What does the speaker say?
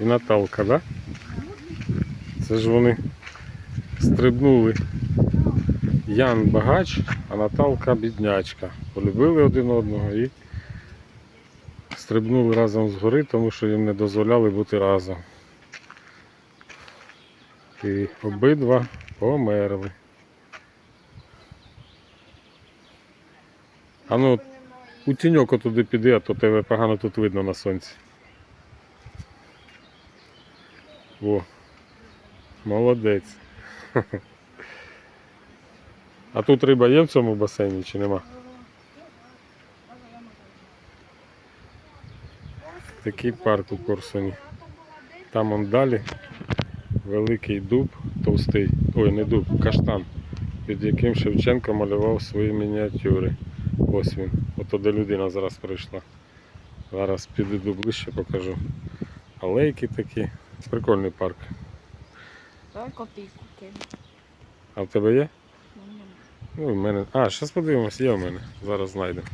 і Наталка, да? Це ж вони стрибнули. Ян багач, а Наталка біднячка. Полюбили один одного і стрибнули разом з гори, тому що їм не дозволяли бути разом. І обидва померли. А ну, у тіньок туди піди, а то тебе погано тут видно на сонці. Во. Молодець. А тут риба є в цьому басейні чи нема? Такий парк у Корсуні. Там он далі великий дуб товстий. Ой, не дуб, каштан, під яким Шевченко малював свої мініатюри. Ось він. Ото де людина зараз прийшла. Зараз підійду ближче покажу. Алейки такі. Прикольний парк. Давай копійку кину. А в тебе є? Ну. Ну, в мене. А, зараз подивимось, є в мене. Зараз знайдемо.